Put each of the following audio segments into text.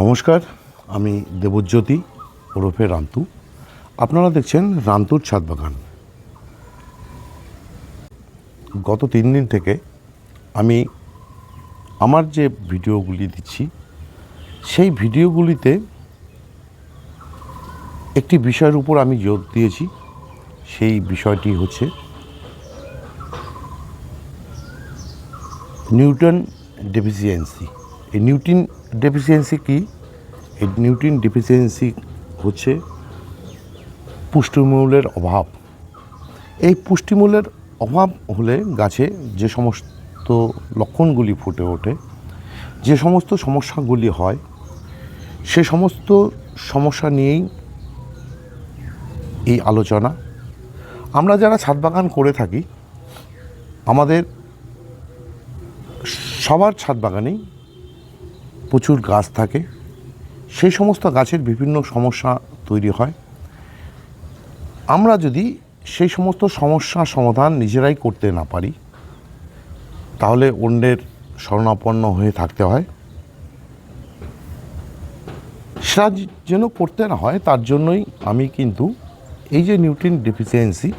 নমস্কার, আমি দেবজ্যোতি ওরফে রান্তু। আপনারা দেখছেন রান্তুর ছাদ বাগান। গত তিন দিন থেকে আমি আমার যে ভিডিওগুলি দিচ্ছি, সেই ভিডিওগুলিতে একটি বিষয়ের উপর আমি জোর দিয়েছি, সেই বিষয়টি হচ্ছে নিউটন ডেফিসিয়েন্সি। এই নিউটন ডেফিসিয়েন্সি কি? এই নিউটন ডেফিসিয়েন্সি হচ্ছে পুষ্টিমূলের অভাব। এই পুষ্টিমূলের অভাব হলে গাছে যে সমস্ত লক্ষণগুলি ফুটে ওঠে, যে সমস্ত সমস্যাগুলি হয়, সে সমস্ত সমস্যা নিয়েই এই আলোচনা। আমরা যারা ছাদ বাগান করে থাকি, আমাদের সবার ছাদ বাগানেই প্রচুর গাছ থাকে। সেই সমস্ত গাছের বিভিন্ন সমস্যা তৈরি হয়। আমরা যদি সেই সমস্ত সমস্যা সমাধান নিজেরাই করতে না পারি, তাহলে অন্যের শরণাপন্ন হয়ে থাকতে হয়। সেটা যেন করতে না হয়, তার জন্যই আমি কিন্তু এই যে নিউট্রিন ডেফিসিয়েন্সি,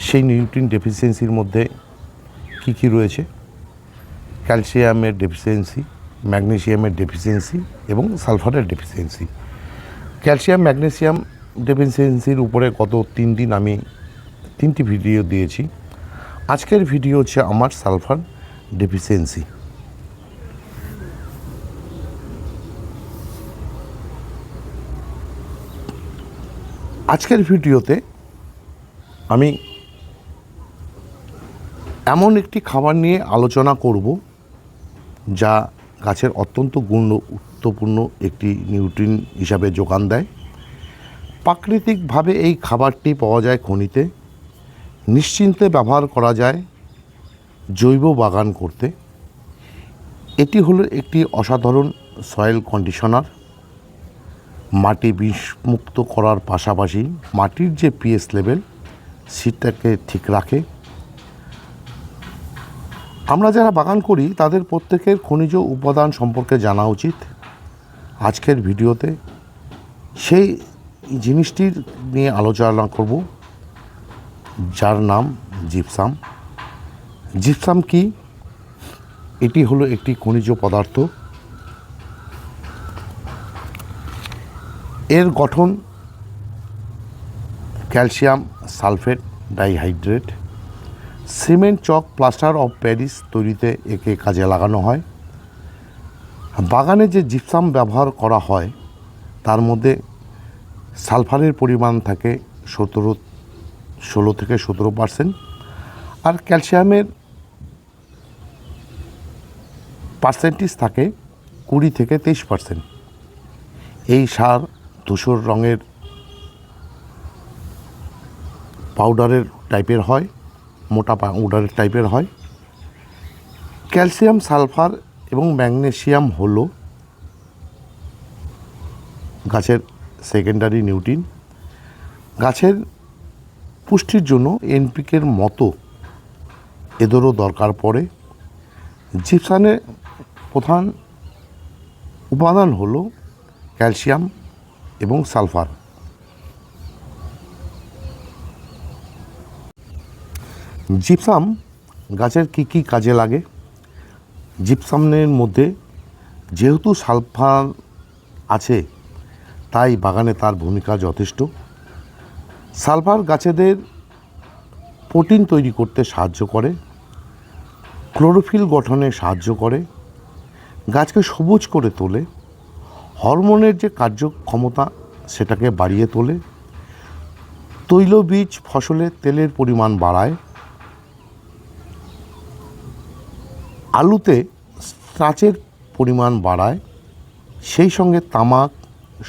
সেই নিউট্রিন ডেফিসিয়েন্সির মধ্যে কী কী রয়েছে? ক্যালসিয়ামের ডেফিসিয়েন্সি ম্যাগনেসিয়ামের ডেফিসিয়েন্সি এবং সালফারের ডেফিসিয়েন্সি ক্যালসিয়াম ম্যাগনেসিয়াম ডেফিসিয়েন্সির উপরে গত তিন দিন আমি তিনটি ভিডিও দিয়েছি। আজকের ভিডিও হচ্ছে আমার সালফার ডেফিসিয়েন্সি আজকের ভিডিওতে আমি এমন একটি খাবার নিয়ে আলোচনা করব যা গাছের অত্যন্ত গুণ গুরুত্বপূর্ণ একটি নিউট্রিন হিসাবে যোগান দেয়। প্রাকৃতিকভাবে এই খাবারটি পাওয়া যায় খনিতে। নিশ্চিন্তে ব্যবহার করা যায় জৈব বাগান করতে। এটি হলো একটি অসাধারণ সয়েল কন্ডিশনার মাটি বিষমুক্ত করার পাশাপাশি মাটির যে পিএস লেভেল সেটাকে ঠিক রাখে। আমরা যারা বাগান করি, তাদের প্রত্যেকের খনিজ উপাদান সম্পর্কে জানা উচিত। আজকের ভিডিওতে সেই জিনিসটির নিয়ে আলোচনা করব। যার নাম জিপসাম। জিপসাম কি? এটি হলো একটি খনিজ পদার্থ। এর গঠন calcium sulphate dihydrate. Cement chalk plaster of Paris তৈরিতে একে কাজে লাগানো হয়। বাগানে যে জিপসাম ব্যবহার করা হয়, তার মধ্যে সালফারের পরিমাণ থাকে সতেরো, ষোলো থেকে সতেরো পার্সেন্ট আর ক্যালসিয়ামের পার্সেন্টেজ থাকে কুড়ি থেকে তেইশ পার্সেন্ট। এই সার ধূসর রঙের পাউডারের টাইপের হয়। মোটা পাউডারের টাইপের হয়। ক্যালসিয়াম, সালফার এবং ম্যাগনেসিয়াম হল গাছের সেকেন্ডারি নিউট্রিন। গাছের পুষ্টির জন্য এনপিকের মতো এদেরও দরকার পড়ে। জিপসানের প্রধান উপাদান হলো ক্যালসিয়াম এবং সালফার। জিপসাম গাছের কি কি কাজে লাগে? জিপসামের মধ্যে যেহেতু সালফার আছে, তাই বাগানে তার ভূমিকা যথেষ্ট। সালফার গাছেদের প্রোটিন তৈরি করতে সাহায্য করে, ক্লোরোফিল গঠনে সাহায্য করে, গাছকে সবুজ করে তোলে, হরমোনের যে কার্যক্ষমতা সেটাকে বাড়িয়ে তোলে, তৈলবীজ ফসলে তেলের পরিমাণ বাড়ায় আলুতে স্টাচের পরিমাণ বাড়ায়, সেই সঙ্গে তামাক,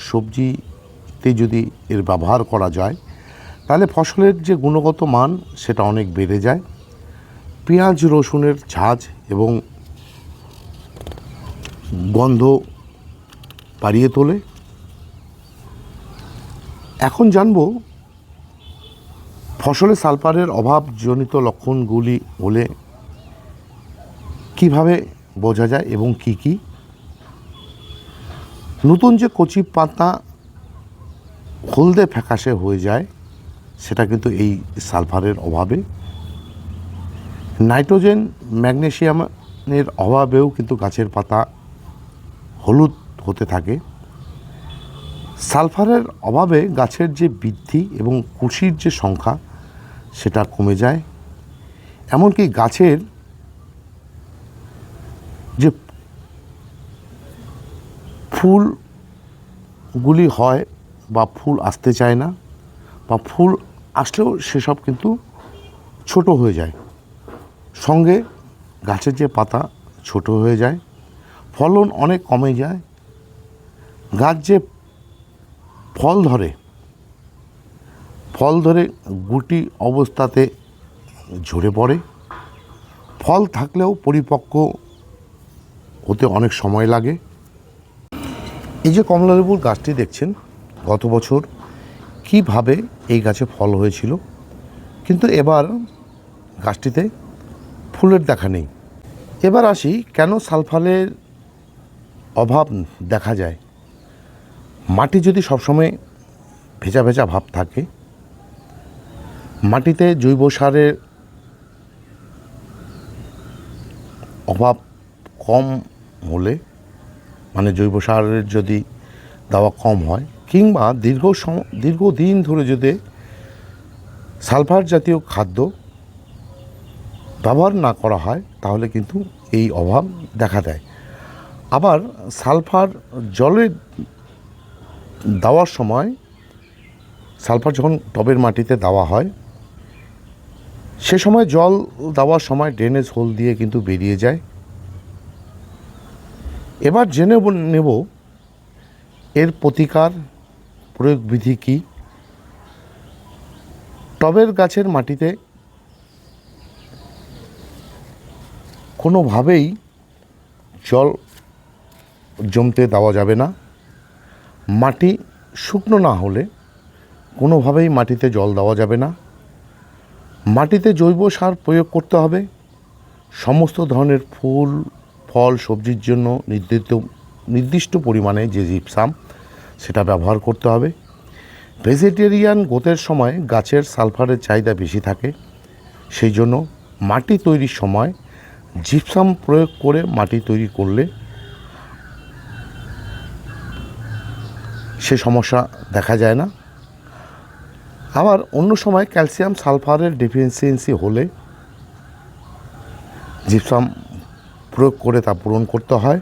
সবজিতে যদি এর ব্যবহার করা যায়, তাহলে ফসলের যে গুণগত মান সেটা অনেক বেড়ে যায়। পেঁয়াজ, রসুনের ঝাঁজ এবং গন্ধ বাড়িয়ে তোলে। এখন জানব ফসলে সালফারের অভাবজনিত লক্ষণগুলি হলে কীভাবে বোঝা যায় এবং কি কি? নতুন যে কচি পাতা হলদে ফ্যাকাশে হয়ে যায়, সেটা কিন্তু এই সালফারের অভাবে। নাইট্রোজেন ম্যাগনেশিয়ামের অভাবেও কিন্তু গাছের পাতা হলুদ হতে থাকে। সালফারের অভাবে গাছের যে বৃদ্ধি এবং কুশির যে সংখ্যা, সেটা কমে যায়। এমনকি গাছের ফুলগুলি হয় বা ফুল আসতে চায় না বা ফুল আসলেও সেসব কিন্তু ছোট হয়ে যায়। সঙ্গে গাছের যে পাতা ছোট হয়ে যায়, ফলন অনেক কমে যায়। গাছ যে ফল ধরে ফল ধরে গুটি অবস্থাতে ঝরে পড়ে। ফল থাকলেও পরিপক্ক হতে অনেক সময় লাগে। এই যে কমলালেবুর গাছটি দেখছেন, গত বছর কীভাবে এই গাছে ফল হয়েছিল, কিন্তু এবার গাছটিতে ফুলের দেখা নেই। এবার আসি কেন সালফারের অভাব দেখা যায়? মাটি যদি সবসময় ভেজা ভেজা ভাব থাকে, মাটিতে জৈব সারের অভাব কম হলে মানে জৈব সারের যদি দেওয়া কম হয়, কিংবা দীর্ঘ সম, দীর্ঘদিন ধরে যদি সালফার জাতীয় খাদ্য ব্যবহার না করা হয়, তাহলে কিন্তু এই অভাব দেখা দেয়। আবার সালফার জলে দেওয়ার সময় সালফার যখন টবের মাটিতে দেওয়া হয়, সে সময় জল দেওয়ার সময় ড্রেনেজ হোল দিয়ে কিন্তু বেরিয়ে যায়। এবার জেনে নেব এর প্রতিকার, প্রয়োগ বিধি কী? টবের গাছের মাটিতে কোনোভাবেই জল জমতে দেওয়া যাবে না। মাটি শুকনো না হলে কোনোভাবেই মাটিতে জল দেওয়া যাবে না। মাটিতে জৈব সার প্রয়োগ করতে হবে। সমস্ত ধরনের ফুল ফল, সবজির জন্য নির্দিষ্ট নির্দিষ্ট পরিমাণে যে জিপসাম, সেটা ব্যবহার করতে হবে। ভেজিটেরিয়ান গোতের সময় গাছের সালফারের চাহিদা বেশি থাকে। সেই জন্য মাটি তৈরির সময় জিপসাম প্রয়োগ করে মাটি তৈরি করলে সে সমস্যা দেখা যায় না। আবার অন্য সময় ক্যালসিয়াম সালফারের ডেফিসিয়েন্সি হলে জিপসাম প্রয়োগ করে তা পূরণ করতে হয়।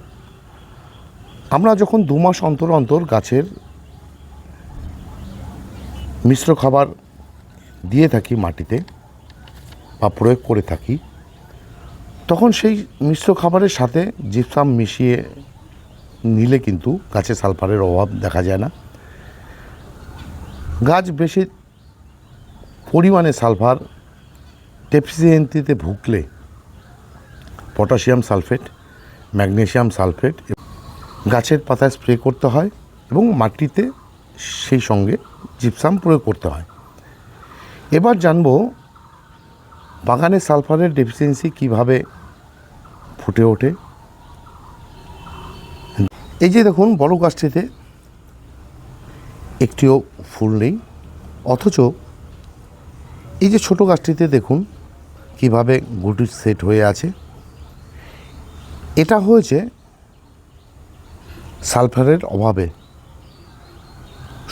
আমরা যখন দু মাস অন্তর অন্তর গাছের মিশ্র খাবার দিয়ে থাকি মাটিতে বা প্রয়োগ করে থাকি, তখন সেই মিশ্র খাবারের সাথে জিপসাম মিশিয়ে নিলে কিন্তু গাছে সালফারের অভাব দেখা যায় না। গাছ বেশি পরিমাণে সালফার ডেফিসিয়েন্সিতে ভুগলে পটাশিয়াম সালফেট ম্যাগনেসিয়াম সালফেট গাছের পাতায় স্প্রে করতে হয় এবং মাটিতে সেই সঙ্গে জিপসাম প্রয়োগ করতে হয়। এবার জানব বাগানে সালফারের ডেফিসিয়েন্সি কীভাবে ফুটে ওঠে। এই যে দেখুন, বড় গাছটিতে একটিও ফুল নেই, অথচ এই যে ছোট গাছটিতে দেখুন কীভাবে গুটি সেট হয়ে আছে। এটা হয়েছে সালফারের অভাবে।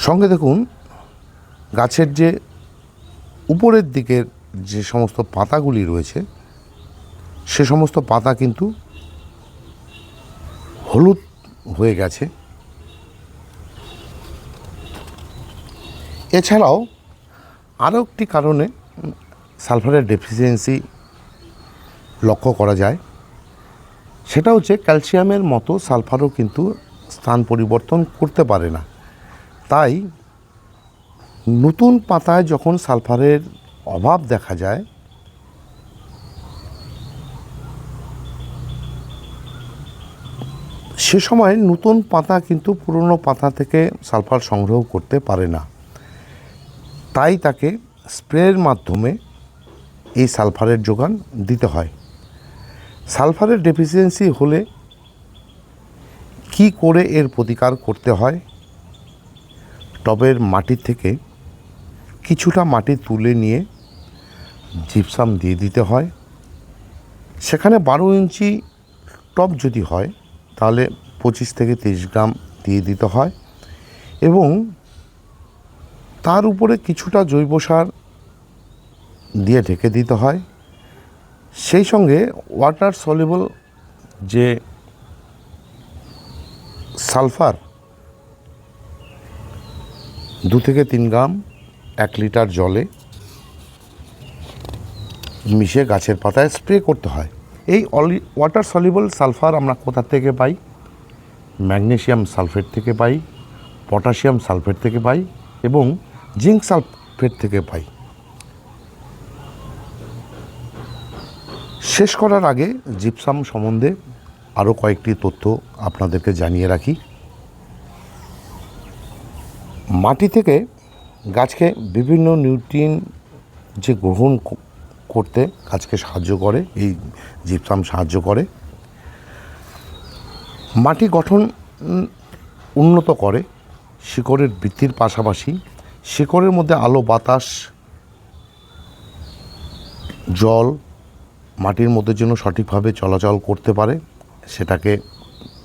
সঙ্গে দেখুন, গাছের যে উপরের দিকের যে সমস্ত পাতাগুলি রয়েছে, সে সমস্ত পাতা কিন্তু হলুদ হয়ে গেছে। এছাড়াও আরও একটি কারণে সালফারের ডেফিসিয়েন্সি লক্ষ্য করা যায়। সেটা হচ্ছে ক্যালসিয়ামের মতো সালফারও কিন্তু স্থান পরিবর্তন করতে পারে না। তাই নতুন পাতায় যখন সালফারের অভাব দেখা যায়, সে সময় নতুন পাতা কিন্তু পুরনো পাতা থেকে সালফার সংগ্রহ করতে পারে না। তাই তাকে স্প্রের মাধ্যমে এই সালফারের যোগান দিতে হয়। সালফারের ডেফিসিয়েন্সি হলে কি করে এর প্রতিকার করতে হয়? টবের মাটির থেকে কিছুটা মাটি তুলে নিয়ে জিপসাম দিয়ে দিতে হয়। সেখানে বারো ইঞ্চি টব যদি হয়, তাহলে পঁচিশ থেকে তিরিশ গ্রাম দিয়ে দিতে হয় এবং তার উপরে কিছুটা জৈব সার দিয়ে ঢেকে দিতে হয়। সেই সঙ্গে ওয়াটার সলিবল যে সালফার দু থেকে তিন গ্রাম এক লিটার জলে মিশিয়ে গাছের পাতায় স্প্রে করতে হয়। এই অলি ওয়াটার সলিবল সালফার আমরা কোথা থেকে পাই? ম্যাগনেশিয়াম সালফেট থেকে পাই, পটাশিয়াম সালফেট থেকে পাই এবং জিঙ্ক সালফেট থেকে পাই। শেষ করার আগে জিপসাম সম্বন্ধে আরও কয়েকটি তথ্য আপনাদেরকে জানিয়ে রাখি। মাটি থেকে গাছকে বিভিন্ন নিউট্রিন যে গ্রহণ করতে গাছকে সাহায্য করে, এই জিপসাম সাহায্য করে। মাটি গঠন উন্নত করে, শিকড়ের বৃদ্ধির পাশাপাশি শিকড়ের মধ্যে আলো, বাতাস, জল মাটির মধ্যে যেন সঠিকভাবে চলাচল করতে পারে, সেটাকে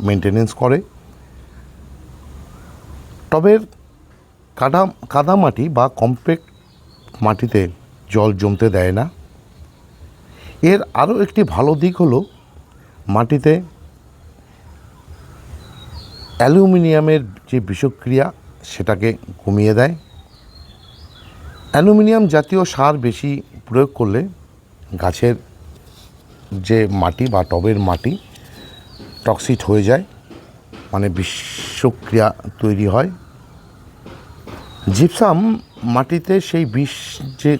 মেনটেনেন্স করে। টবের কাদা কাদা মাটি বা কম্প্যাক্ট মাটিতে জল জমতে দেয় না। এর আরও একটি ভালো দিক হলো, মাটিতে অ্যালুমিনিয়ামের যে বিষক্রিয়া, সেটাকে কমিয়ে দেয়। অ্যালুমিনিয়াম জাতীয় সার বেশি প্রয়োগ করলে গাছের যে মাটি বা টবের মাটি টক্সিট হয়ে যায় মানে বিষক্রিয়া তৈরি হয়। জিপসাম মাটিতে সেই বিষ যে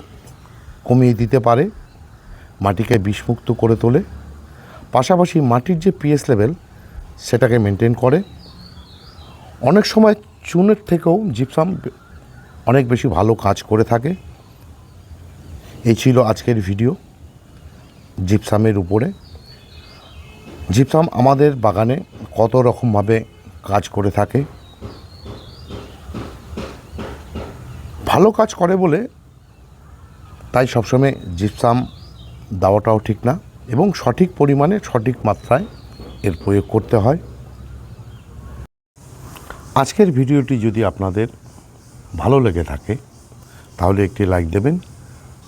কমিয়ে দিতে পারে, মাটিকে বিষমুক্ত করে তোলে। পাশাপাশি মাটির যে পিএস লেভেল সেটাকে মেনটেন করে। অনেক সময় চুনের থেকেও জিপসাম অনেক বেশি ভালো কাজ করে থাকে। এই ছিল আজকের ভিডিও জিপসামের উপরে। জিপসাম আমাদের বাগানে কত রকমভাবে কাজ করে থাকে। ভালো কাজ করে বলে তাই সবসময় জিপসাম দেওয়াটাও ঠিক না এবং সঠিক পরিমাণে সঠিক মাত্রায় এর প্রয়োগ করতে হয়। আজকের ভিডিওটি যদি আপনাদের ভালো লেগে থাকে, তাহলে একটি লাইক দেবেন,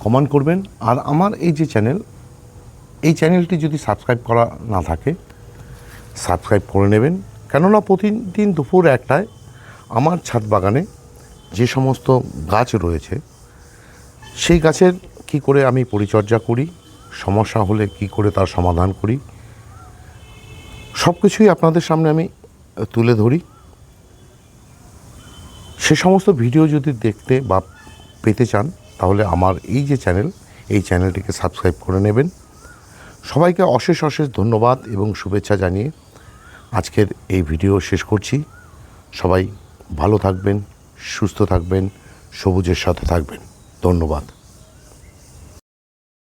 কমেন্ট করবেন, আর আমার এই যে চ্যানেল এই চ্যানেলটি যদি সাবস্ক্রাইব করা না থাকে, সাবস্ক্রাইব করে নেবেন। কেননা প্রতিদিন দুপুর একটায় আমার ছাদ বাগানে যে সমস্ত গাছ রয়েছে, সেই গাছের কি করে আমি পরিচর্যা করি, সমস্যা হলে কি করে তার সমাধান করি সব কিছুই আপনাদের সামনে আমি তুলে ধরি। সে সমস্ত ভিডিও যদি দেখতে বা পেতে চান, তাহলে আমার এই যে চ্যানেল, এই চ্যানেলটিকে সাবস্ক্রাইব করে নেবেন। সবাইকে অশেষ অশেষ ধন্যবাদ এবং শুভেচ্ছা জানিয়ে আজকের এই ভিডিও শেষ করছি। সবাই ভালো থাকবেন, সুস্থ থাকবেন, সবুজের সাথে থাকবেন। ধন্যবাদ।